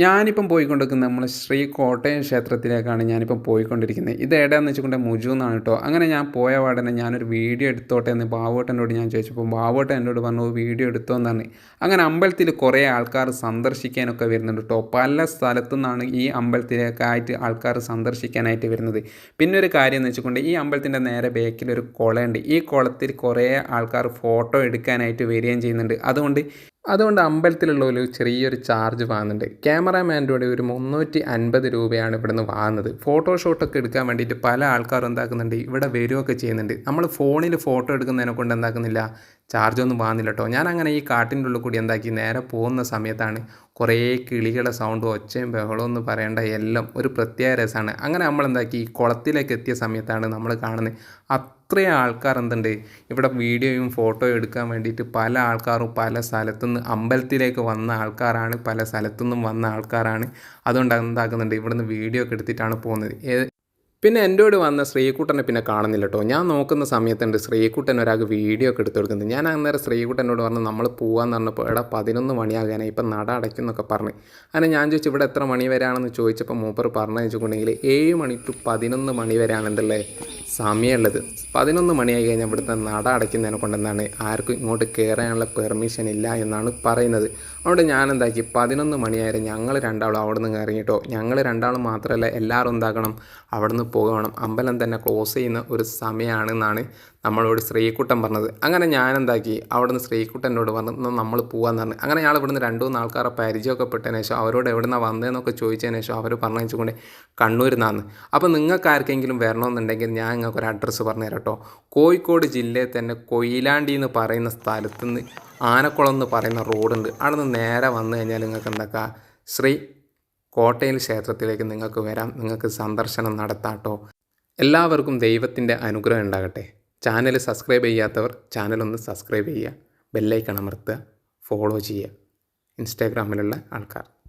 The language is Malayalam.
ഞാനിപ്പം പോയിക്കൊണ്ടിരിക്കുന്നത് നമ്മൾ ശ്രീ കോട്ടയം ക്ഷേത്രത്തിലേക്കാണ് ഞാനിപ്പം പോയിക്കൊണ്ടിരിക്കുന്നത്. ഇത് എവിടെയാണെന്ന് വെച്ചുകൊണ്ട് മുജു എന്നാണ് കേട്ടോ. അങ്ങനെ ഞാൻ പോയ പാടനെ ഞാനൊരു വീഡിയോ എടുത്തോട്ടെ എന്ന് ബാബുട്ടനോട് ഞാൻ ചോദിച്ചപ്പോൾ ബാബുട്ടൻ എന്നോട് പറഞ്ഞു വീഡിയോ എടുത്തോ എന്നാണ്. അങ്ങനെ അമ്പലത്തിൽ കുറേ ആൾക്കാർ സന്ദർശിക്കാനൊക്കെ വരുന്നുണ്ട് കേട്ടോ. പല സ്ഥലത്തു നിന്നാണ് ഈ അമ്പലത്തിലേക്കായിട്ട് ആൾക്കാർ സന്ദർശിക്കാനായിട്ട് വരുന്നത്. പിന്നെ ഒരു കാര്യം എന്ന് വെച്ചുകൊണ്ട് ഈ അമ്പലത്തിന്റെ നേരെ ബേക്കിൽ ഒരു കുളമുണ്ട് ഈ കുളത്തിൽ കുറേ ആൾക്കാർ ഫോട്ടോ എടുക്കാനായിട്ട് വരികയും ചെയ്യുന്നുണ്ട്. അതുകൊണ്ട് അതുകൊണ്ട് അമ്പലത്തിലുള്ള ഒരു ചെറിയൊരു ചാർജ് വാങ്ങുന്നുണ്ട്. ക്യാമറാമാന്റെ ഒരു മുന്നൂറ്റി അൻപത് രൂപയാണ് ഇവിടെ നിന്ന് വാങ്ങുന്നത്. ഫോട്ടോഷോട്ടൊക്കെ എടുക്കാൻ വേണ്ടിയിട്ട് പല ആൾക്കാരും എന്താക്കുന്നുണ്ട് ഇവിടെ വരികയൊക്കെ ചെയ്യുന്നുണ്ട്. നമ്മൾ ഫോണിൽ ഫോട്ടോ എടുക്കുന്നതിനെ കൊണ്ട് എന്താക്കുന്നില്ല ചാർജ് ഒന്നും വാങ്ങുന്നില്ല കേട്ടോ ഞാൻ അങ്ങനെ ഈ കാട്ടിന്റെ ഉള്ളിൽ കൂടി എന്താക്കി നേരെ പോകുന്ന സമയത്താണ് കുറേ കിളികളുടെ സൗണ്ടും ഒച്ചയും ബഹളവും എന്ന് പറയേണ്ട എല്ലാം ഒരു പ്രത്യേക രസമാണ്. അങ്ങനെ നമ്മൾ എന്താക്കി ഈ കുളത്തിലേക്ക് എത്തിയ സമയത്താണ് നമ്മൾ കാണുന്നത് അത്രയും ആൾക്കാർ എന്തുണ്ട് ഇവിടെ വീഡിയോയും ഫോട്ടോയും എടുക്കാൻ വേണ്ടിയിട്ട് പല ആൾക്കാരും പല സ്ഥലത്തുനിന്ന് അമ്പലത്തിലേക്ക് വന്ന ആൾക്കാരാണ് പല സ്ഥലത്തുനിന്നും വന്ന ആൾക്കാരാണ്. അതുകൊണ്ട് എന്താക്കുന്നുണ്ട് ഇവിടുന്ന് വീഡിയോ ഒക്കെ എടുത്തിട്ടാണ് പോകുന്നത്. ഏ- എന്റെ കൂടെ വന്ന ശ്രീകുട്ടനെ പിന്നെ കാണുന്നില്ല കേട്ടോ ഞാൻ നോക്കുന്ന സമയത്തുണ്ട് ശ്രീകുട്ടൻ ഒരാൾക്ക് വീഡിയോ ഒക്കെ എടുത്തു കൊടുക്കുന്നത് ഞാൻ അന്നേരം ശ്രീകുട്ടനോട് പറഞ്ഞു നമ്മൾ പോകാമെന്ന് പറഞ്ഞപ്പോൾ എടാ പതിനൊന്ന് മണിയാകാനായി. ഇപ്പം നട അടയ്ക്കുന്നൊക്കെ പറഞ്ഞു. അങ്ങനെ ഞാൻ ചോദിച്ചു ഇവിടെ എത്ര മണി വരെയാണെന്ന് ചോദിച്ചപ്പോൾ മൂപ്പർ പറഞ്ഞു വെച്ചിട്ടുണ്ടെങ്കിൽ ഏഴ് മണി ടു പതിനൊന്ന് മണി വരെയാണ് എന്തല്ലേ സമയമുള്ളത്. പതിനൊന്ന് മണിയായി കഴിഞ്ഞാൽ ഇവിടുത്തെ നട അടയ്ക്കുന്നതിനെ കൊണ്ടെന്നാണ് ആർക്കും ഇങ്ങോട്ട് കയറാനുള്ള പെർമിഷൻ ഇല്ല എന്നാണ് പറയുന്നത്. അതുകൊണ്ട് ഞാൻ എന്താക്കി പതിനൊന്ന് മണിയായാലും ഞങ്ങൾ രണ്ടാളും അവിടെ നിന്ന് ഇറങ്ങിയിട്ടോ ഞങ്ങൾ രണ്ടാളും മാത്രമല്ല എല്ലാവരും എന്താക്കണം? അവിടെ നിന്ന് പോകണം. അമ്പലം തന്നെ ക്ലോസ് ചെയ്യുന്ന ഒരു സമയമാണെന്നാണ് നമ്മളോട് ശ്രീകുട്ടൻ പറഞ്ഞത്. അങ്ങനെ ഞാൻ എന്താക്കി അവിടെ നിന്ന് ശ്രീക്കുട്ടനോട് പറഞ്ഞു "എന്നാ നമ്മൾ പോകാമെന്ന് പറഞ്ഞു. അങ്ങനെ ഞങ്ങൾ ഇവിടുന്ന് രണ്ട് മൂന്ന് ആൾക്കാരെ പരിചയമൊക്കെ പെട്ടതിന് ശേഷം അവരോട് എവിടെ നിന്നാണ് വന്നതെന്നൊക്കെ ചോദിച്ചതിന് ശേഷം അവർ പറഞ്ഞു വെച്ചുകൊണ്ട് കണ്ണൂരിൽ നിന്നാണ് അപ്പോൾ നിങ്ങൾക്ക് ആർക്കെങ്കിലും വരണമെന്നുണ്ടെങ്കിൽ ഞാൻ നിങ്ങൾക്ക് ഒരു അഡ്രസ്സ് പറഞ്ഞു തരാം കേട്ടോ കോഴിക്കോട് ജില്ലയിൽ തന്നെ കൊയിലാണ്ടി എന്ന് പറയുന്ന സ്ഥലത്ത് നിന്ന് ആനക്കുളം എന്ന് പറയുന്ന റോഡുണ്ട്. അവിടെ നിന്ന് നേരെ വന്നു കഴിഞ്ഞാൽ നിങ്ങൾക്ക് എന്തൊക്കെ ശ്രീ കോട്ടയിൽ ക്ഷേത്രത്തിലേക്ക് നിങ്ങൾക്ക് വരാം. നിങ്ങൾക്ക് സന്ദർശനം നടത്താട്ടോ എല്ലാവർക്കും ദൈവത്തിന്റെ അനുഗ്രഹം ഉണ്ടാകട്ടെ. ചാനൽ സബ്സ്ക്രൈബ് ചെയ്യാത്തവർ ചാനലൊന്ന് സബ്സ്ക്രൈബ് ചെയ്യുക. ബെല്ലൈക്കൺ അമർത്തുക. ഫോളോ ചെയ്യുക. ഇൻസ്റ്റാഗ്രാമിലുള്ള ആൾക്കാർ.